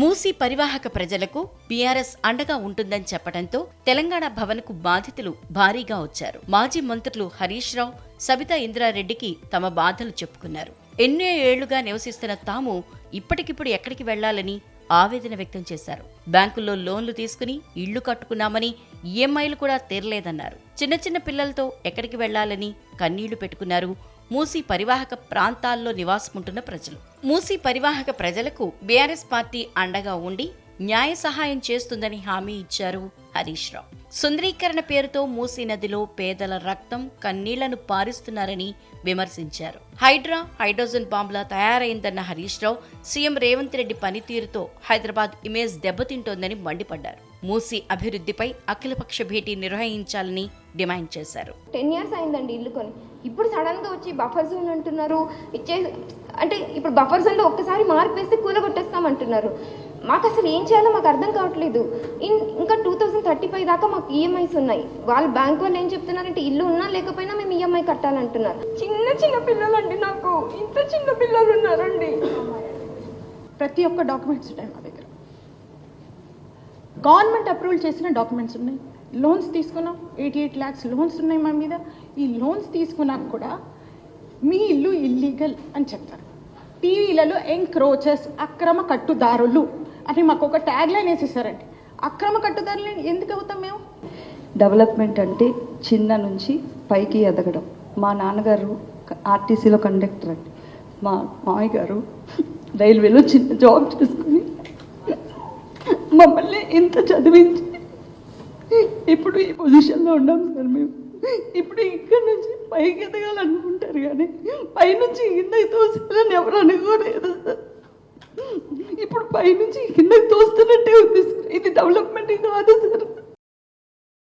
మూసీ పరివాహక ప్రజలకు బీఆర్ఎస్ అండగా ఉంటుందని చెప్పడంతో తెలంగాణ భవన్కు బాధితులు భారీగా వచ్చారు. మాజీ మంత్రులు హరీష్ రావు సబితా ఇంద్రారెడ్డికి తమ బాధలు చెప్పుకున్నారు. ఎన్నో ఏళ్ళుగా నివసిస్తున్న తాము ఇప్పటికిప్పుడు ఎక్కడికి వెళ్ళాలని ఆవేదన వ్యక్తం చేశారు. బ్యాంకుల్లో లోన్లు తీసుకుని ఇళ్ళు కట్టుకున్నామని ఈఎంఐలు కూడా తీరలేదన్నారు. చిన్న చిన్న పిల్లలతో ఎక్కడికి వెళ్ళాలని కన్నీళ్ళు పెట్టుకున్నారు మూసీ పరివాహక ప్రాంతాల్లో నివాసముంటున్న ప్రజలు. మూసీ పరివాహక ప్రజలకు బీఆర్ఎస్ పార్టీ అండగా ఉండి న్యాయ సహాయం చేస్తుందని హామీ ఇచ్చారు హరీష్ రావు. సుందరీకరణ పేరుతో మూసీ నదిలో పేదల రక్తం కన్నీళ్ళను పారిస్తున్నారని విమర్శించారు. హైడ్రా హైడ్రోజన్ బాంబులా తయారైందన్న హరీష్ రావు సీఎం రేవంత్ రెడ్డి పనితీరుతో హైదరాబాద్ ఇమేజ్ దెబ్బతింటోందని మండిపడ్డారు. మూసీ అభివృద్ధిపై అఖిలపక్ష భేటీ నిర్వహించాలని డిమాండ్ చేశారు. టెన్ ఇయర్స్ అయిందండి ఇల్లు కొని. ఇప్పుడు సడన్గా వచ్చి బఫర్ జోన్ అంటున్నారు. ఇచ్చే అంటే ఇప్పుడు బఫర్ జోన్లో ఒక్కసారి మార్పు వేస్తే కూలగొట్టేస్తామంటున్నారు. మాకు అసలు ఏం చేయాలో మాకు అర్థం కావట్లేదు. ఇన్ ఇంకా టూ థౌజండ్ థర్టీ ఫైవ్ దాకా మాకు ఈఎంఐస్ ఉన్నాయి. వాళ్ళు బ్యాంక్ వాళ్ళు ఏం చెప్తున్నారంటే ఇల్లు ఉన్నా లేకపోయినా మేము ఈఎంఐ కట్టాలంటున్నారు. చిన్న చిన్న పిల్లలండి నాకు. ఇంత చిన్న పిల్లలు ఉన్నారండి ప్రతి ఒక్క డాక్యుమెంట్స్ ఉన్నాయి మా దగ్గర. గవర్నమెంట్ అప్రూవల్ చేసిన డాక్యుమెంట్స్ ఉన్నాయి. లోన్స్ తీసుకున్నాం. ఎయిటీ ఎయిట్ ల్యాక్స్ లోన్స్ ఉన్నాయి మా మీద. ఈ లోన్స్ తీసుకున్నాక కూడా మీ ఇల్లు ఇల్లీగల్ అని చెప్తారు. టీవీలలో ఎంక్రోచెస్ అక్రమ కట్టుదారులు. అని మాకు ఒక ట్యాగ్ లైన్ వేసేసారండి. అక్రమ కట్టుదారులు ఎందుకు అవుతాం మేము? డెవలప్మెంట్ అంటే చిన్న నుంచి పైకి ఎదగడం. మా నాన్నగారు ఆర్టీసీలో కండక్టర్ అండి. మా మామయ్య గారు రైల్వేలో చిన్న జాబ్ చేసుకుని మమ్మల్ని ఇంత చదివించి ఇప్పుడు ఈ పొజిషన్లో ఉన్నాం సార్ మేము. ఇప్పుడు ఇక్కడ నుంచి పైకి ఎదగాలనుకుంటారు కానీ పైనుంచి కిందకి తోసాలని ఎవరు అనుకోలేదు సార్. ఇప్పుడు పైనుంచి కిందకి తోస్తున్నట్టే